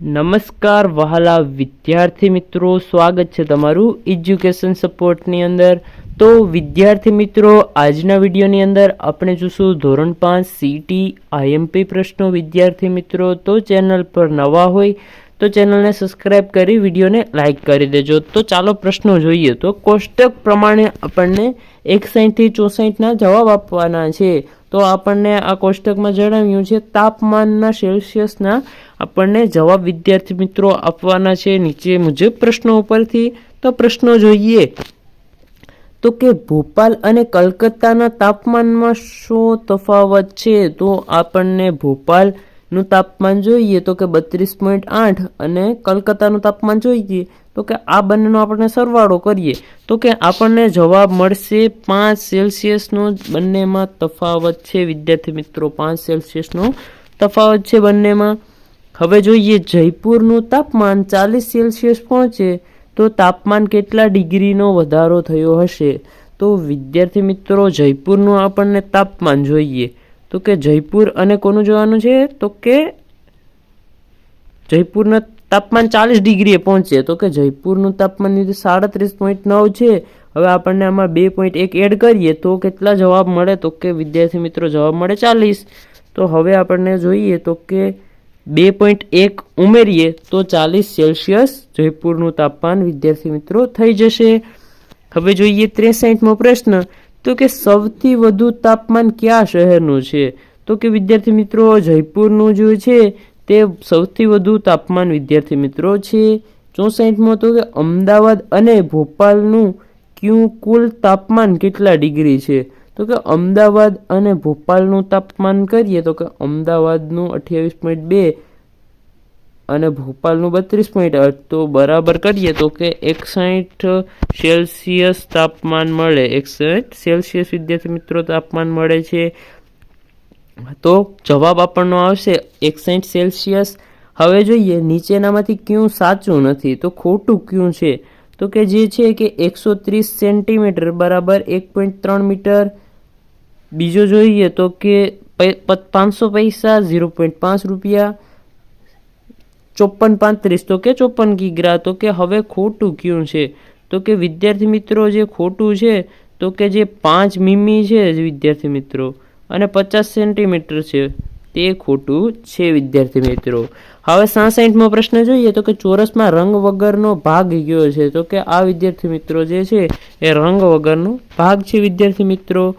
નમસ્કાર વહાલા વિદ્યાર્થી મિત્રો, સ્વાગત છે તમારું એજ્યુકેશન સપોર્ટની અંદર. તો વિદ્યાર્થી મિત્રો, આજના વિડીયોની અંદર આપણે જોશું ધોરણ પાંચ સીટી આઈએમપી પ્રશ્નો. વિદ્યાર્થી મિત્રો, તો ચેનલ પર નવા હોય તો ચેનલને સબસ્ક્રાઈબ કરી, વિડીયોને લાઇક કરી દેજો. તો ચાલો પ્રશ્નો જોઈએ. તો કોષ્ટક પ્રમાણે આપણને એકસાઠથી ચોસાઠના જવાબ આપવાના છે. તો આપણને આ કોષ્ટકમાં જણાવ્યું છે, તાપમાનના સેલ્સિયસના આપણને જવાબ વિદ્યાર્થી મિત્રો આપવાના છે. નીચે મુજબ પ્રશ્નો ઉપરથી તો પ્રશ્નો જોઈએ. તો કે ભોપાલ અને કલકત્તાના તાપમાનમાં શું તફાવત છે? તો આપણને ભોપાલનું તાપમાન જોઈએ તો કે બત્રીસ પોઈન્ટ આઠ અને કલકત્તાનું તાપમાન જોઈએ તો કે આ બંનેનો આપણે સરવાળો કરીએ તો કે આપણને જવાબ મળશે પાંચ સેલ્સિયસનો બંનેમાં તફાવત છે. વિદ્યાર્થી મિત્રો, પાંચ સેલ્સિયસનો તફાવત છે બંનેમાં. હવે જોઈએ જયપુરનું તાપમાન ચાલીસ સેલ્સિયસ પહોંચે તો તાપમાન કેટલા ડિગ્રીનો વધારો થયો હશે? તો વિદ્યાર્થી મિત્રો, જયપુરનું આપણને તાપમાન જોઈએ. તો કે જયપુર અને કોનું જોવાનું છે? તો કે જયપુરના તાપમાન ચાલીસ ડિગ્રીએ પહોંચે. તો કે જયપુરનું તાપમાન સાડત્રીસ પોઈન્ટ નવ છે. હવે આપણને આમાં બે પોઈન્ટ એક એડ કરીએ તો કેટલા જવાબ મળે? તો કે વિદ્યાર્થી મિત્રો જવાબ મળે ચાલીસ. તો હવે આપણને જોઈએ તો કે બે પોઈન્ટ એક ઉમેરીએ તો ચાલીસ સેલ્સિયસ જયપુરનું તાપમાન વિદ્યાર્થી મિત્રો થઈ જશે. હવે જોઈએ ત્રેસાઠમો પ્રશ્ન. તો કે સૌથી વધુ તાપમાન કયા શહેરનું છે? તો કે વિદ્યાર્થી મિત્રો, જયપુરનું જે છે, તે સૌથી વધુ તાપમાન વિદ્યાર્થી મિત્રો છે. ચોસઠમો તો કે અમદાવાદ અને ભોપાલનું ક્યુ કુલ તાપમાન કેટલા ડિગ્રી છે? તો કે અમદાવાદ અને ભોપાલનું તાપમાન કરીએ તો કે અમદાવાદનું અઠ્યાવીસ પોઈન્ટ બે અને ભોપાલનું બત્રીસ પોઈન્ટ આઠ. તો બરાબર કરીએ તો કે એકસાઠ સેલ્સિયસ તાપમાન મળે. એકસાઠ સેલ્સિયસ વિદ્યાર્થી મિત્રો, તાપમાન મળે છે. તો જવાબ આપણનો આવશે એકસાઠ સેલ્સિયસ. હવે જોઈએ, નીચેનામાંથી ક્યું સાચું નથી? તો ખોટું ક્યું છે? તો કે જે છે કે એકસો ત્રીસ સેન્ટીમીટર બરાબર એક પોઈન્ટ ત્રણ મીટર. બીજો જોઈએ તો કે પાંચસો પૈસા, ઝીરો પોઈન્ટ પાંચ રૂપિયા. ચોપન પાંત્રીસ. તો કે ચોપન કિગ્રા તો કે હવે ખોટું ક્યું છે? તો કે વિદ્યાર્થી મિત્રો જે ખોટું છે, તો કે જે પાંચ મીમી છે વિદ્યાર્થી મિત્રો, અને પચાસ સેન્ટીમીટર છે, તે ખોટું છે વિદ્યાર્થી મિત્રો. હવે સાસઠમો પ્રશ્ન જોઈએ, તો કે ચોરસમાં રંગ વગરનો ભાગ ગયો છે, તો કે આ વિદ્યાર્થી મિત્રો જે છે, એ રંગ વગરનો ભાગ છે વિદ્યાર્થી મિત્રો.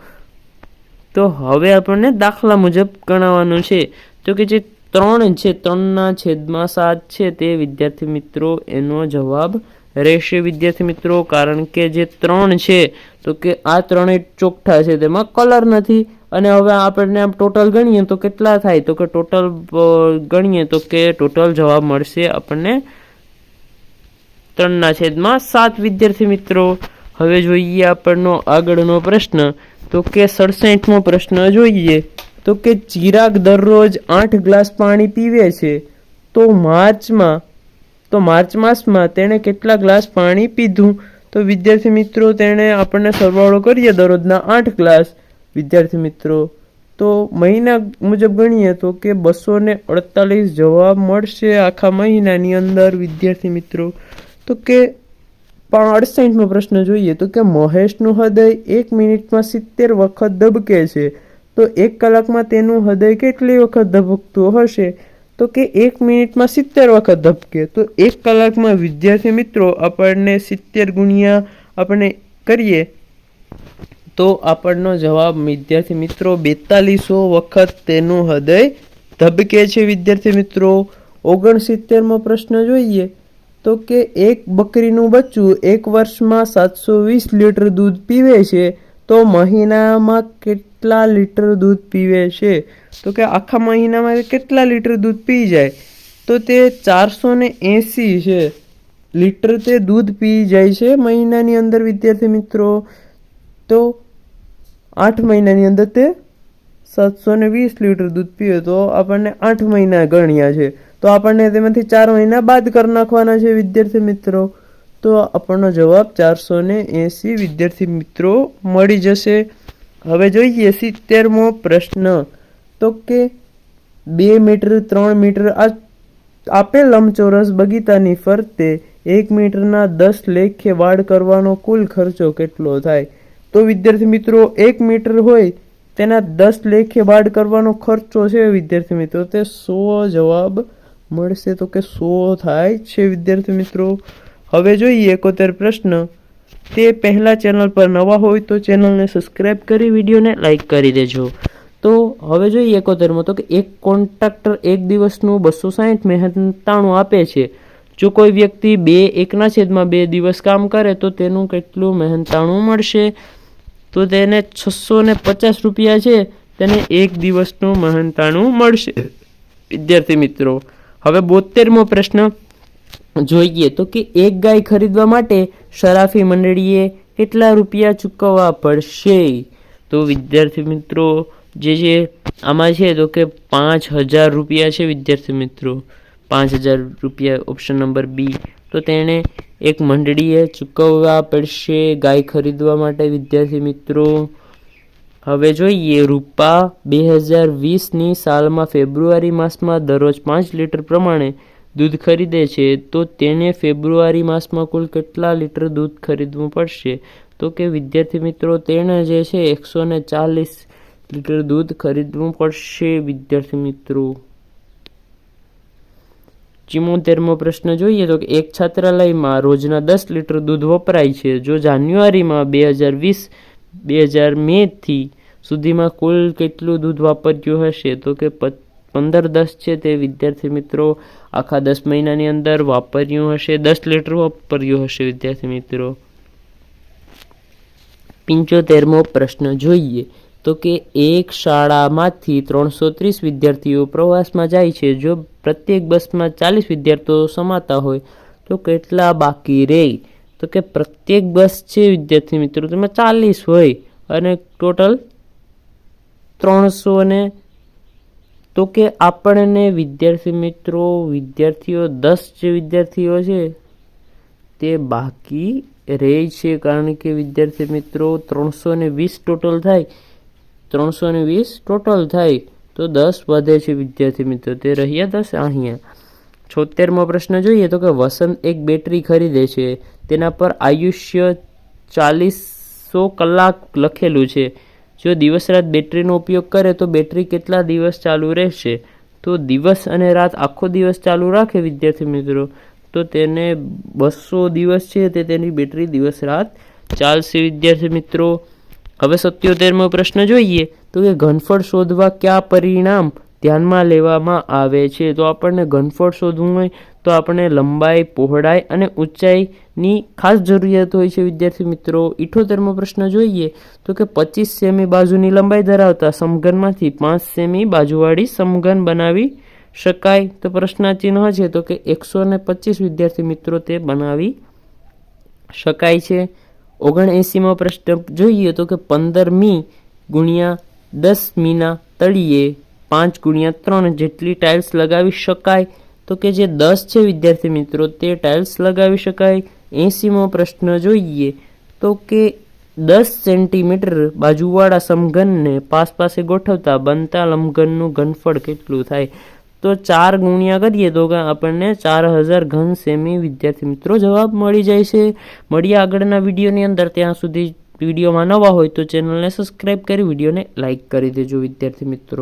તો હવે આપણને દાખલા મુજબ ગણાવવાનું છે. તો કે જે ત્રણ છે, ત્રણના છેદમાં સાત છે, તે વિદ્યાર્થી મિત્રો, એનો જવાબ રહેશે વિદ્યાર્થી મિત્રો, કારણ કે જે ત્રણ છે, તો કે આ ત્રણેય ચોખ્ઠા છે, તેમાં કલર નથી. અને હવે આપણને આમ ટોટલ ગણીએ તો કેટલા થાય? તો કે ટોટલ ગણીએ તો કે ટોટલ જવાબ મળશે આપણને ત્રણના છેદમાં સાત, વિદ્યાર્થી મિત્રો. હવે જોઈએ આપણનો આગળનો પ્રશ્ન. તો કે સડસઠમો પ્રશ્ન જોઈએ. તો કે ચિરાગ દરરોજ આઠ ગ્લાસ પાણી પીવે છે, તો માર્ચમાં, તો માર્ચ માસમાં તેણે કેટલા ગ્લાસ પાણી પીધું? તો વિદ્યાર્થી મિત્રો, તેણે આપણને સરવાળો કરીએ દરરોજના આઠ ગ્લાસ. વિદ્યાર્થી મિત્રો, તો મહિના મુજબ ગણીએ તો કે બસો ને અડતાલીસ જવાબ મળશે આખા મહિનાની અંદર, વિદ્યાર્થી મિત્રો. તો કે પણ અડસઠમો પ્રશ્ન જોઈએ તો કે મહેશનું હૃદય એક મિનિટમાં સિત્તેર વખત ધબકે છે. તો એક કલાકમાં તેનું હૃદય કેટલી વખત ધબકતું હશે? તો કે એક મિનિટમાં સિત્તેર વખત ધબકે. તો એક કલાકમાં, વિદ્યાર્થી મિત્રો, આપણને સિત્તેર ગુણ્યા આપણે કરીએ, તો આપણનો જવાબ, વિદ્યાર્થી મિત્રો, બેતાલીસો વખત તેનું હૃદય ધબકે છે. વિદ્યાર્થી મિત્રો, ઓગણસિત્તેરમો પ્રશ્ન જોઈએ. તો કે એક બકરીનું બચ્ચું એક વર્ષમાં સાતસો વીસ લીટર દૂધ પીવે છે. તો મહિનામાં કેટલા લીટર દૂધ પીવે છે? તો કે આખા મહિનામાં કેટલા લીટર દૂધ પી જાય? તો તે ચારસો ને એંસી છે. લીટર તે દૂધ પી જાય છે મહિનાની અંદર, વિદ્યાર્થી મિત્રો. તો આઠ મહિનાની અંદર તે સાતસો ને વીસ લીટર દૂધ પીવે તો આપણને આઠ મહિના ગણ્યા છે. તો આપણને તેમાંથી ચાર મહિના બાદ કરી નાખવાના છે, વિદ્યાર્થી મિત્રો. તો આપણનો જવાબ ચારસો ને એંસી વિદ્યાર્થી મિત્રો મળી જશે. હવે જોઈએ સિત્તેરમો પ્રશ્ન. તો કે બે મીટર, ત્રણ મીટર, આ આપેલ લંબચોરસ બગીચાની ફરતે એક મીટરના દસ લેખે વાડ કરવાનો કુલ ખર્ચો કેટલો થાય? તો વિદ્યાર્થી મિત્રો, એક મીટર હોય તેના દસ લેખે વાડ કરવાનો ખર્ચો છે વિદ્યાર્થી મિત્રો. તે સો જવાબ મળશે. તો કે સો થાય છે વિદ્યાર્થી મિત્રો. હવે જોઈએ એકોતેર પ્રશ્ન. તે પહેલાં ચેનલ પર નવા હોય તો ચેનલને સબસ્ક્રાઈબ કરી, વિડીયોને લાઇક કરી દેજો. તો હવે જોઈએ એકોતેરમાં તો કે એક કોન્ટ્રાક્ટર એક દિવસનું બસો સાહીઠ મહેનતાણું આપે છે. જો કોઈ વ્યક્તિ બે એકના છેદમાં બે દિવસ કામ કરે તો તેનું કેટલું મહેનતાણું મળશે? તો તેને છસો ને પચાસ રૂપિયા છે, તેને એક દિવસનું મહેનતાણું મળશે. વિદ્યાર્થી મિત્રો, હવે બોતેરમો પ્રશ્ન. જોઈએ તો કે એક ગાય ખરીદવા માટે શરાફી મંડળીએ કેટલા રૂપિયા ચૂકવવા પડશે? તો વિદ્યાર્થી મિત્રો, જે છે આમાં છે તો કે પાંચ હજાર રૂપિયા છે વિદ્યાર્થી મિત્રો. પાંચ હજાર રૂપિયા ઓપ્શન નંબર બી તો તેણે એક મંડળીએ ચૂકવવા પડશે ગાય ખરીદવા માટે વિદ્યાર્થી મિત્રો. હવે જોઈએ, રૂપા બે હજાર વીસની સાલમાં ફેબ્રુઆરી માસમાં દરરોજ પાંચ લીટર પ્રમાણે દૂધ ખરીદે છે, તો તેને ફેબ્રુઆરી માસમાં કુલ કેટલા લીટર દૂધ ખરીદવું પડશે? તો કે વિદ્યાર્થી મિત્રો, તેણે જે છે એકસો ને ચાલીસ લીટર દૂધ ખરીદવું પડશે, વિદ્યાર્થી મિત્રો. ચિમોતેરમો પ્રશ્ન જોઈએ તો કે એક છાત્રાલયમાં રોજના દસ લીટર દૂધ વપરાય છે. જો જાન્યુઆરીમાં બે હજાર વીસ, બે હજાર મેથી સુધીમાં કુલ કેટલું દૂધ વાપર્યું હશે? તો કે પ- પંદર દસ છે તે વિદ્યાર્થી મિત્રો આખા દસ મહિનાની અંદર વાપર્યું હશે, દસ લીટર વાપર્યું હશે વિદ્યાર્થી મિત્રો. પંચોતેરમો પ્રશ્ન જોઈએ તો કે એક શાળામાંથી ત્રણસો ત્રીસ વિદ્યાર્થીઓ પ્રવાસમાં જાય છે, જો પ્રત્યેક બસમાં ચાલીસ વિદ્યાર્થીઓ સમાતા હોય, તો કેટલા બાકી રહે તો કે પ્રત્યેક બસ છે વિદ્યાર્થી મિત્રો તેમાં ચાલીસ હોય અને ટોટલ ત્રણસો ને તો કે આપણને વિદ્યાર્થી મિત્રો, વિદ્યાર્થીઓ, દસ જે વિદ્યાર્થીઓ છે, તે બાકી રહે છે કારણ કે વિદ્યાર્થી મિત્રો, ત્રણસો ને વીસ ટોટલ થાય. ત્રણસો ને વીસ ટોટલ થાય તો દસ વધે છે વિદ્યાર્થી મિત્રો. તે રહ્યા દસ અહીંયા. છોતેરમો પ્રશ્ન જોઈએ તો કે વસંત એક બેટરી ખરીદે છે. તેના પર આયુષ્ય ચાલીસો કલાક લખેલું છે. જો દિવસ રાત બેટરીનો ઉપયોગ કરે તો બેટરી કેટલા દિવસ ચાલુ રહેશે? તો દિવસ અને રાત આખો દિવસ ચાલુ રાખે, વિદ્યાર્થી મિત્રો. તો તેને બસો દિવસ છે તે તેની બેટરી દિવસ રાત ચાલશે, વિદ્યાર્થી મિત્રો. હવે સત્યોતેરમો પ્રશ્ન જોઈએ. તો કે ઘનફળ શોધવા કયા પરિણામ ધ્યાનમાં લેવામાં આવે છે? તો આપણને ઘનફળ શોધવું હોય તો આપણે લંબાઈ, પહોળાઈ અને ઊંચાઈની ખાસ જરૂરિયાત હોય છે, વિદ્યાર્થી મિત્રો. ઇઠોતેરમો પ્રશ્ન જોઈએ તો કે પચીસ સેમી બાજુની લંબાઈ ધરાવતા સમઘનમાંથી પાંચ સેમી બાજુવાળી સમઘન બનાવી શકાય. તો પ્રશ્નાચિહ્ન છે તો કે એકસો ને પચીસ વિદ્યાર્થી મિત્રો તે બનાવી શકાય છે. ઓગણએંસીમો પ્રશ્ન જોઈએ તો કે પંદર મી ગુણ્યા દસ મીના તળિયે પાંચ ગુણ્યા ત્રણ જેટલી ટાઇલ્સ લગાવી શકાય. તો કે જે દસ છે વિદ્યાર્થી મિત્રો, તે ટાઇલ્સ લગાવી શકાય. એંસીમો પ્રશ્ન જોઈએ. તો કે દસ સેન્ટીમીટર બાજુવાળા સમઘનને પાસ પાસે ગોઠવતા બનતા લંબઘનનું ઘનફળ કેટલું થાય? તો ચાર ગુણ્યા કરીએ તો આપણને ચાર હજાર ઘન સેમી વિદ્યાર્થી મિત્રો જવાબ મળી જાય છે. મળીએ આગળના વિડીયોની અંદર. ત્યાં સુધી વિડીયોમાં નવા હોય તો ચેનલને સબસ્ક્રાઈબ કરી, વિડીયોને લાઇક કરી દેજો વિદ્યાર્થી મિત્રો.